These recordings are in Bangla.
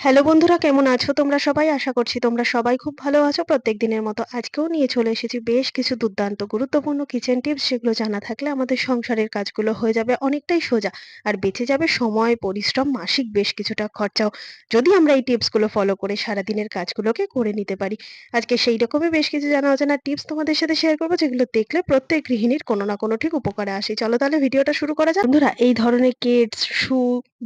হ্যালো বন্ধুরা, কেমন আছো তোমরা সবাই? আশা করছি তোমরা সবাই খুব ভালো আছো। প্রত্যেক দিনের মতো আজকেও নিয়ে চলে এসেছি বেশ কিছু দুর্দান্ত, গুরুত্বপূর্ণ কিচেন টিপস যেগুলো জানা থাকলে আমাদের সংসারের কাজগুলো হয়ে যাবে অনেকটাই সোজা আর বেঁচে যাবে সময়, পরিশ্রম, মাসিক বেশ কিছুটা খরচাও। যদি আমরা এই টিপসগুলো ফলো করে সারাদিনের কাজগুলোকে করে নিতে পারি। আজকে সেই রকমই বেশ কিছু জানা অজানা টিপস তোমাদের সাথে শেয়ার করব, যেগুলো দেখলে প্রত্যেক গৃহিণীর কোনো না কোনো ঠিক উপকারে আসে। চলো তাহলে ভিডিওটা শুরু করা যাক। বন্ধুরা, এই ধরনের কেটস শু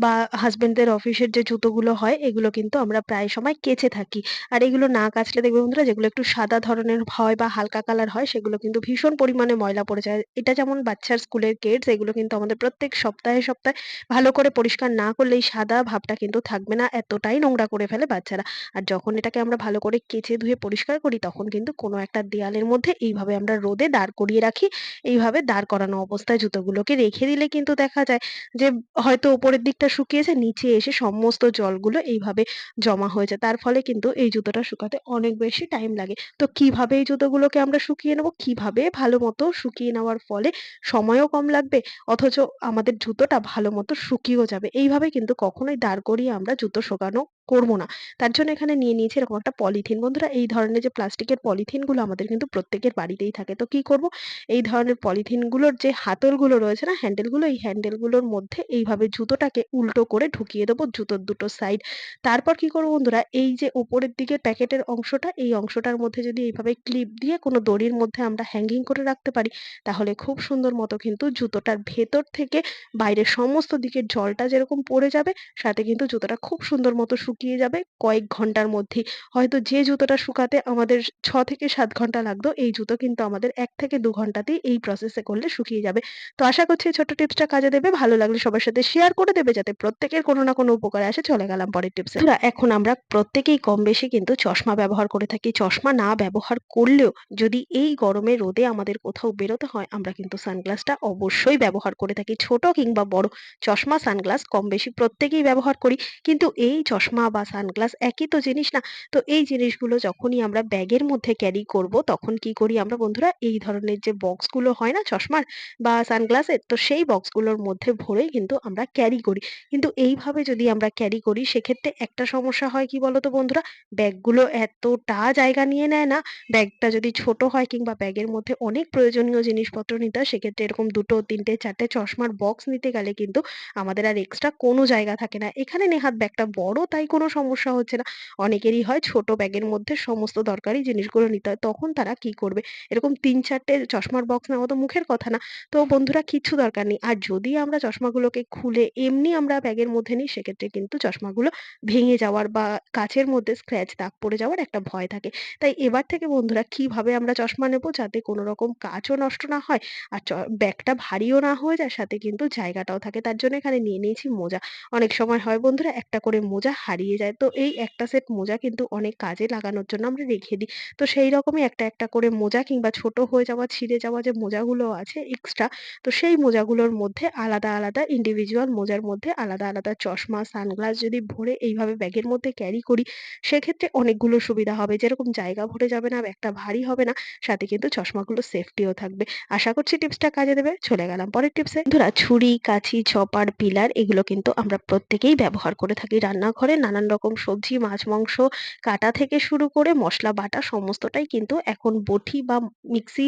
বা হাসবেন্ডদের অফিসের যে জুতোগুলো হয়, এগুলো কিন্তু আমরা প্রায় সময় কেচে থাকি। আর এগুলো না কাচলে দেখবে বন্ধুরা যেগুলো একটু সাদা ধরনের হয় বা হালকা কালার হয় সেগুলো কিন্তু ভীষণ পরিমাণে ময়লা পড়ে যায়। এটা যেমন বাচ্চার স্কুলের কিডস এগুলো কিন্তু আমাদের প্রত্যেক সপ্তাহে, সপ্তাহে ভালো করে পরিষ্কার না করলে এই সাদা ভাবটা কিন্তু থাকবে না। এতটাই নোংরা করে ফেলে বাচ্চারা। আর যখন এটাকে আমরা ভালো করে কেচে ধুয়ে পরিষ্কার করি তখন কিন্তু কোনো একটা দেয়ালের মধ্যে এইভাবে আমরা রোদে দাঁড় করিয়ে রাখি। এইভাবে দাঁড় করানো অবস্থায় জুতোগুলোকে রেখে দিলে কিন্তু দেখা যায় যে হয়তো উপরের দিকটা শুকিয়েছে, নিচে এসে সমস্ত জলগুলো এইভাবে জমা হয়ে যায় তার ফলে কিন্তু এই জুতোটা শুকাতে অনেক বেশি টাইম লাগে। তো কীভাবে এই জুতোগুলোকে আমরা শুকিয়ে নেব? কীভাবে ভালো মতো শুকিয়ে নেওয়ার ফলে সময়ও কম লাগবে, অথচ আমাদের জুতোটা ভালো মতো শুকিয়েও যাবে। এইভাবে কিন্তু কখনোই দাঁড় করিয়ে আমরা জুতো শোকানো করব না। তার জন্য এখানে নিয়ে নিয়েছি এরকম একটা পলিথিন। বন্ধুরা এই ধরনের যে প্লাস্টিকের পলিথিনগুলো আমাদের কিন্তু প্রত্যেকের বাড়িতেই থাকে। তো কি করব? এই ধরনের পলিথিনগুলোর যে হাতলগুলো রয়েছে না হ্যান্ডেলগুলো, এই হ্যান্ডেলগুলোর মধ্যে এইভাবে জুতোটাকে উল্টো করে ঢুকিয়ে দেবো জুতোর দুটো সাইড। তারপর কি করব বন্ধুরা এই যে উপরের দিকে প্যাকেটের অংশটা, এই অংশটার মধ্যে যদি এইভাবে ক্লিপ দিয়ে কোনো দড়ির মধ্যে আমরা হ্যাঙ্গিং করে রাখতে পারি, তাহলে খুব সুন্দর মতো কিন্তু জুতোটার ভেতর থেকে বাইরের সমস্ত দিকের জলটা যেরকম পড়ে যাবে, সাথে কিন্তু জুতোটা খুব সুন্দর মতো শুকিয়ে যাবে কয়েক ঘণ্টার মধ্যেই। হয়তো যে জুতোটা শুকাতে আমাদের ৬ থেকে ৭ ঘণ্টা লাগতো, এই জুতো কিন্তু আমাদের ১ থেকে ২ ঘন্টাতেই এই প্রসেসে করলে শুকিয়ে যাবে। তো আশা করছি ছোট্ট টিপসটা কাজে দেবে। ভালো লাগলে সবার সাথে শেয়ার করে দেবে যাতে প্রত্যেকের কোনো না কোনো উপকারে আসে। চলে গেলাম পরের টিপসে। এখন আমরা প্রত্যেকেই কম বেশি কিন্তু চশমা ব্যবহার করে থাকি। চশমা না ব্যবহার করলেও যদি এই গরমে রোদে আমাদের কোথাও বেরোতে হয়, আমরা কিন্তু সানগ্লাসটা অবশ্যই ব্যবহার করে থাকি। ছোট কিংবা বড় চশমা, সানগ্লাস কম বেশি প্রত্যেকেই ব্যবহার করি। কিন্তু এই চশমা বা সানগ্লাস একই তো জিনিস না। তো এই জিনিসগুলো যখনই আমরা ব্যাগের মধ্যে ক্যারি করব, তখন কি করি আমরা বন্ধুরা এই ধরনের যে বক্সগুলো হয় না চশমার বা সানগ্লাসের, তো সেই বক্সগুলোর মধ্যে ভরেই কিন্তু আমরা ক্যারি করি। কিন্তু এইভাবে যদি আমরা ক্যারি করি সেক্ষেত্রে একটা সমস্যা হয় কি বলতো বন্ধুরা? ব্যাগগুলো এতটা জায়গা নিয়ে নেয় না, ব্যাগটা যদি ছোট হয় কিংবা ব্যাগের মধ্যে অনেক প্রয়োজনীয় জিনিসপত্র নিতে হয় সেক্ষেত্রে এরকম ২ টো ৩ টে ৪ টে চশমার বক্স নিতে গেলে কিন্তু আমাদের আর এক্সট্রা কোনো জায়গা থাকে না। এখানে নেহাত ব্যাগটা বড় তাই কোনো সমস্যা হচ্ছে না। অনেকেরই হয় ছোট ব্যাগের মধ্যে সমস্ত দরকারি জিনিসগুলো নিতে হয়। তখন তারা কি করবে? এরকম তিন চারটে চশমার বক্স নেওয়া তো মুখের কথা না। তো বন্ধুরা কিচ্ছু দরকার নেই। আর যদি আমরা চশমাগুলোকে খুলে এমনি আমরা ব্যাগের মধ্যে নিই, সেক্ষেত্রে কিন্তু চশমাগুলো ভেঙে যাওয়ার বা কাঁচের মধ্যে স্ক্র্যাচ দাগ পড়ে যাওয়ার একটা ভয় থাকে। তাই এবার থেকে বন্ধুরা কীভাবে আমরা চশমা নেব যাতে কোনো রকম কাঁচও নষ্ট না হয় আর ব্যাগটা ভারীও না হয়ে যায়, সাথে কিন্তু জায়গাটাও থাকে। তার জন্য এখানে নিয়ে নিয়েছি মোজা। অনেক সময় হয় বন্ধুরা একটা করে মোজা হারিয়ে যায়। তো এই একটা সেট মোজা কিন্তু অনেক কাজে লাগানোর জন্য আমরা রেখে দিই। তো সেই রকমই একটা, একটা করে মোজা কিংবা ছোট হয়ে যাওয়া, ছিঁড়ে যাওয়া যে মোজাগুলো আছে এক্সট্রা, তো সেই মোজাগুলোর মধ্যে আলাদা, আলাদা ইন্ডিভিজুয়াল মোজার মধ্যে আলাদা, আলাদা চশমা, সানগ্লাস যদি ভরে এইভাবে ব্যাগের মধ্যে ক্যারি করি, সেক্ষেত্রে অনেকগুলো সুবিধা হবে। যেরকম জায়গা ভরে যাবে না, ব্যাগটা ভারী হবে না, সাথে কিন্তু চশমাগুলো সেফটিও থাকবে। আশা করছি টিপসটা কাজে দেবে। চলে গেলাম পরের টিপসে। বন্ধুরা ছুরি, কাঁচি, চপার, পিলার এগুলো কিন্তু আমরা প্রত্যেকেই ব্যবহার করে থাকি। রান্নাঘরে নানান রকম সবজি, মাছ, মাংস কাটা থেকে শুরু করে মসলা বাটা সমস্তটাই কিন্তু এখন বঁটি বা মিক্সি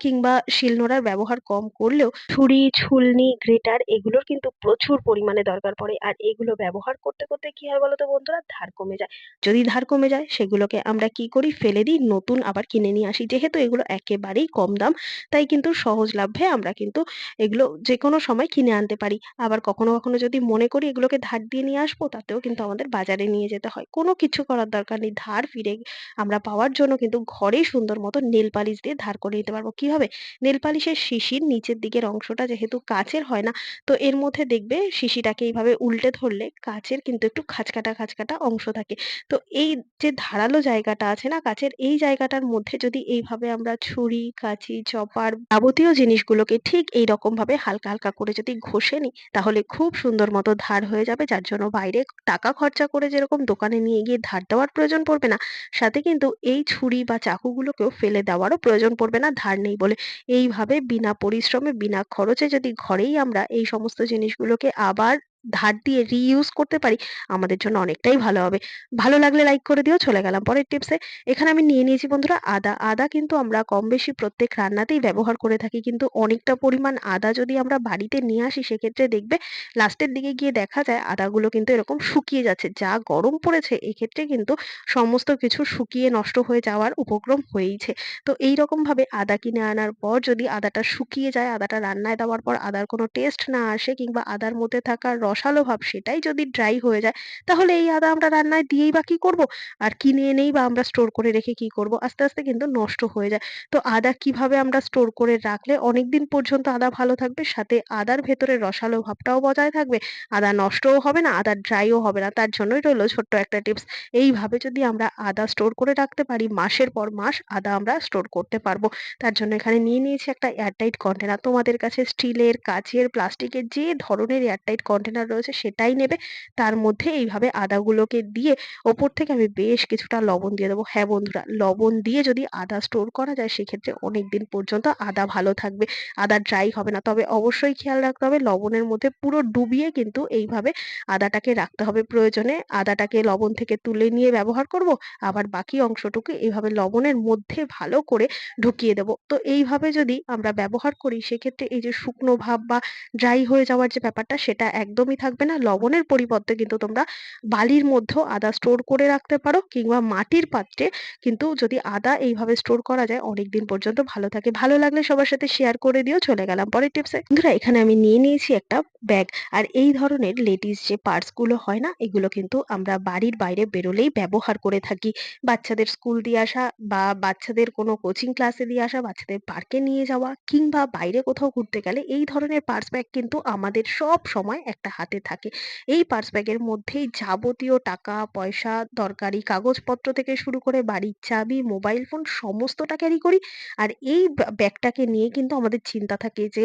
কিংবা শিলনোড়ার ব্যবহার কম করলেও ছুরি, ছুলনি, গ্রেটার এগুলোর কিন্তু প্রচুর পরিমাণে দরকার পড়ে। আর এগুলো ব্যবহার করতে, করতে কি হয় বলতো বন্ধুরা? ধার কমে যায়। যদি ধার কমে যায় সেগুলোকে আমরা কি করি? ফেলে দিই, নতুন আবার কিনে নিয়ে আসি। যেহেতু এগুলো একেবারেই কম দাম, তাই কিন্তু সহজলভ্যে আমরা কিন্তু এগুলো যেকোনো সময় কিনে আনতে পারি। আবার কখনো, কখনো যদি মনে করি এগুলোকে ধার দিয়ে নিয়ে আসব, তাতেও কিন্তু আমাদের বাজারে নিয়ে যেতে হয়। কোনো কিছু করার দরকার নেই। ধার ফিরে আমরা পাওয়ার জন্য কিন্তু ঘরেই সুন্দর মতো নেল পালিশ দিয়ে ধার করে নিতে পারব। কীভাবে? নেল পালিশের শিশির নিচের দিকের অংশটা যেহেতু কাঁচের হয় না, তো এর মধ্যে দেখবে শিশিটাকে এইভাবে উল্টে ধরলে কাচের কিন্তু একটু খাঁজকাটা, খাঁজকাটা অংশ থাকে। তো এই যে ধারালো জায়গাটা আছে না কাঁচের, এই জায়গাটার মধ্যে যদি এইভাবে আমরা ছুরি, কাঁচি, চপার যাবতীয় জিনিসগুলোকে ঠিক এই এইরকমভাবে হালকা, হালকা করে যদি ঘষে নিই, তাহলে খুব সুন্দর মতো ধার হয়ে যাবে। যার জন্য বাইরে টাকা খরচা করে যেরকম দোকানে নিয়ে গিয়ে ধার দেওয়ার প্রয়োজন পড়বে না, সাথে কিন্তু এই ছুরি বা চাকুগুলোকেও ফেলে দেওয়ারও প্রয়োজন পড়বে না ধার নেই বলে। এইভাবে বিনা পরিশ্রমে, বিনা খরচে যদি ঘরেই আমরা এই সমস্ত জিনিসগুলোকে আবার ধার দিয়ে রিইউজ করতে পারি আমাদের জন্য অনেকটাই ভালো হবে। ভালো লাগলে লাইক করে দিও। চলে গেলাম পরের টিপসে। এখানে আমি নিয়ে নিয়েছি বন্ধুরা আদা। আদা কিন্তু আমরা কম বেশি প্রত্যেক রান্নাতেই ব্যবহার করে থাকি। কিন্তু অনেকটা পরিমাণ আদা যদি আমরা বাড়িতে নিয়ে আসি সেক্ষেত্রে দেখবে লাস্টের দিকে গিয়ে দেখা যায় আদাগুলো কিন্তু এরকম শুকিয়ে যাচ্ছে। যা গরম পড়েছে এক্ষেত্রে কিন্তু সমস্ত কিছু শুকিয়ে নষ্ট হয়ে যাওয়ার উপক্রম হয়েইছে। তো এইরকমভাবে আদা কিনে আনার পর যদি আদাটা শুকিয়ে যায়, আদাটা রান্নায় দেওয়ার পর আদার কোনো টেস্ট না আসে কিংবা আদার মধ্যে থাকা রসালো ভাব সেটাই যদি ড্রাই হয়ে যায়, তাহলে এই আদা আমরা রান্নায় দিয়েই বা কি করব? আর কিনে এনেই বা আমরা স্টোর করে রেখে কি করব? আস্তে, আস্তে কিন্তু নষ্ট হয়ে যায়। তো আদা কীভাবে আমরা স্টোর করে রাখলে অনেকদিন পর্যন্ত আদা ভালো থাকবে, সাথে আদার ভেতরে রসালো ভাবটাও বজায় থাকবে, আদা নষ্টও হবে না, আদা ড্রাইও হবে না। তার জন্যই রইল ছোট্ট একটা টিপস। এইভাবে যদি আমরা আদা স্টোর করে রাখতে পারি, মাসের পর মাস আদা আমরা স্টোর করতে পারব। তার জন্য এখানে নিয়ে নিয়েছি একটা এয়ারটাইট কন্টেনার। তোমাদের কাছে স্টিলের, কাঁচের, প্লাস্টিকের যে ধরনের এয়ারটাইট কন্টেনার রয়েছে সেটাই নেবে। তার মধ্যে এইভাবে আদাগুলোকে দিয়ে ওপর থেকে আমি বেশ কিছুটা লবণ দিয়ে দেবো। হ্যাঁ বন্ধুরা, লবণ দিয়ে যদি আদা স্টোর করা যায় সেক্ষেত্রে অনেকদিন পর্যন্ত আদা ভালো থাকবে। আদা ড্রাই হবে না। তবে অবশ্যই খেয়াল রাখতে হবে লবণের মধ্যে পুরো ডুবিয়ে কিন্তু এইভাবে আদাটাকে রাখতে হবে। প্রয়োজনে আদাটাকে লবণ থেকে তুলে নিয়ে ব্যবহার করব। আবার বাকি অংশটুকু এইভাবে লবণের মধ্যে ভালো করে ঢুকিয়ে দেব। তো এইভাবে যদি আমরা ব্যবহার করি সেক্ষেত্রে এই যে শুকনো ভাব বা ড্রাই হয়ে যাওয়ার যে ব্যাপারটা সেটা একদমই থাকবে না। লবণের পরিবর্তে কিন্তু তোমরা বালির মধ্যেও আদা স্টোর করে রাখতে পারো কিংবা মাটির পাত্রে কিন্তু যদি আদা এইভাবে স্টোর করা যায় অনেকদিন পর্যন্ত ভালো থাকে। ভালো লাগলে সবার সাথে শেয়ার করে দিও। চলে গেলাম পরের টিপসে। বন্ধুরা এখানে আমি নিয়ে নিয়েছি একটা ব্যাগ। আর এই ধরনের লেডিস যে পার্সগুলো হয় না এগুলো কিন্তু আমরা বাড়ির বাইরে বেরোলেই ব্যবহার করে থাকি। বাচ্চাদের স্কুল দিয়ে আসা বা বাচ্চাদের কোনো কোচিং ক্লাসে দিয়ে আসা, বাচ্চাদের পার্কে নিয়ে যাওয়া কিংবা বাইরে কোথাও ঘুরতে গেলে এই ধরনের পার্স ব্যাগ কিন্তু আমাদের সবসময় একটা হাতে থাকে। এই পার্স ব্যাগের মধ্যেই যাবতীয় টাকা, পয়সা, দরকারি কাগজপত্র থেকে শুরু করে বাড়ির চাবি, মোবাইল ফোন সমস্তটা ক্যারি করি। আর এই ব্যা ব্যাগটাকে নিয়ে কিন্তু আমাদের চিন্তা থাকে যে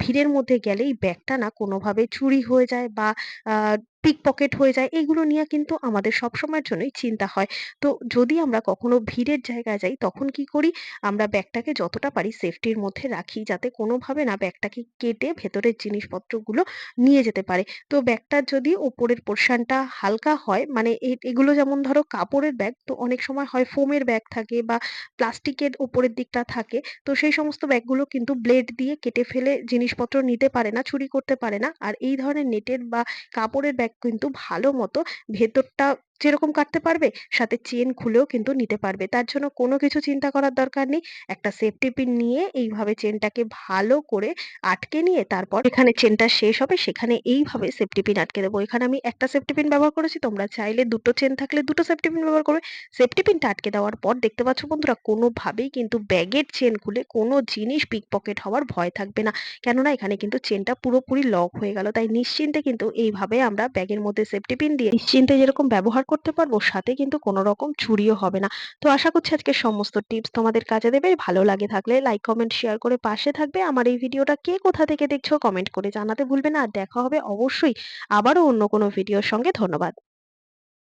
ভিড়ের মধ্যে গেলে এই ব্যাগটা না কোনোভাবে চুরি হয়ে যায় বা পিকপকেট হয়ে যায়। এগুলো নিয়ে কিন্তু আমাদের সবসময়ের জন্যই চিন্তা হয়। তো যদি আমরা কখনো ভিড়ের জায়গায় যাই তখন কি করি? আমরা ব্যাগটাকে যতটা পারি সেফটির মধ্যে রাখি যাতে কোনোভাবে না ব্যাগটাকে কেটে ভেতরের জিনিসপত্রগুলো নিয়ে যেতে পারে। তো ব্যাগটার যদি ওপরের পোরশনটা হালকা হয় মানে এগুলো যেমন ধরো কাপড়ের ব্যাগ তো অনেক সময় হয় ফোমের ব্যাগ থাকে বা প্লাস্টিকের উপরের দিকটা থাকে। তো সেই সমস্ত ব্যাগগুলো কিন্তু ব্লেড দিয়ে কেটে ফেলে জিনিসপত্র নিতে পারে না, চুরি করতে পারে না। আর এই ধরনের নেটের বা কাপড়ের ব্যাগ কিন্তু ভালো মতো ভেতরটা যেরকম কাটতে পারবে, সাথে চেন খুলেও কিন্তু নিতে পারবে। তার জন্য কোনো কিছু চিন্তা করার দরকার নেই। একটা সেফটি পিন নিয়ে এইভাবে চেনটাকে ভালো করে আটকে নিয়ে তারপর এখানে চেনটা শেষ হবে সেখানে এইভাবে সেফটি পিন আটকে দেবো। এখানে আমি একটা সেফটি পিন ব্যবহার করেছি। তোমরা চাইলে দুটো চেন থাকলে দুটো সেফটি পিন ব্যবহার করবে। সেফটি পিনটা আটকে দেওয়ার পর দেখতে পাচ্ছ বন্ধুরা কোনোভাবেই কিন্তু ব্যাগের চেন খুলে কোনো জিনিস পিক পকেট হওয়ার ভয় থাকবে না। কেননা এখানে কিন্তু চেনটা পুরোপুরি লক হয়ে গেল। তাই নিশ্চিন্তে কিন্তু এইভাবে আমরা ব্যাগের মধ্যে সেফটি পিন দিয়ে নিশ্চিন্তে যেরকম ব্যবহার করতে পারব সাথে কিন্তু কোনো রকম চুরিও হবে না। তো আশা করছি আজকে সমস্ত টিপস তোমাদের কাজে দেবে। ভালো লাগে থাকলে লাইক, কমেন্ট, শেয়ার করে পাশে থাকবে। আমার এই ভিডিওটা কে কোথা থেকে দেখছ কমেন্ট করে জানাতে ভুলবে না। আর দেখা হবে অবশ্যই আবারও অন্য কোনো ভিডিওর সঙ্গে। ধন্যবাদ।